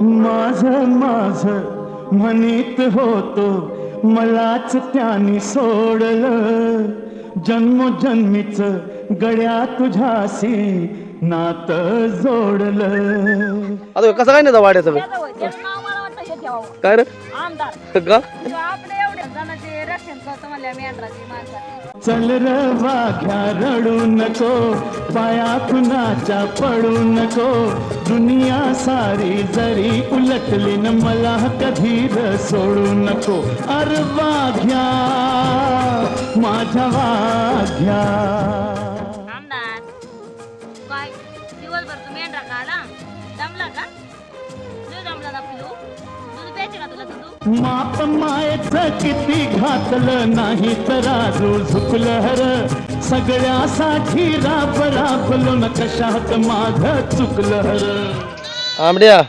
माझ माझ म्हणीत होतो मलाच त्याने सोडलं. जन्मोजन्मीच गळ्या तुझ्याशी नात जोडलं. आता कसं काय नाही वाड्याचं. काय रे? आमदार. का? जणांचे रक्षण करतो म्हणल्या मेंढराची माणसाची चल र वाघ्या रडू नको. पाया कुणाच्या पडू नको. दुनिया सारी जरी उलटली न मला कधी र सोडू नको. अर वाघ्या माझ्या वाघ्या आमदार काय दिवसभर तू मेंढरा खाला. जमला का? माप मायच किती घातलं नाही तर आजू झुकलं हर. सगळ्यासाठी राब राबलो न कशात माझ चुकलं हर. आंबड्या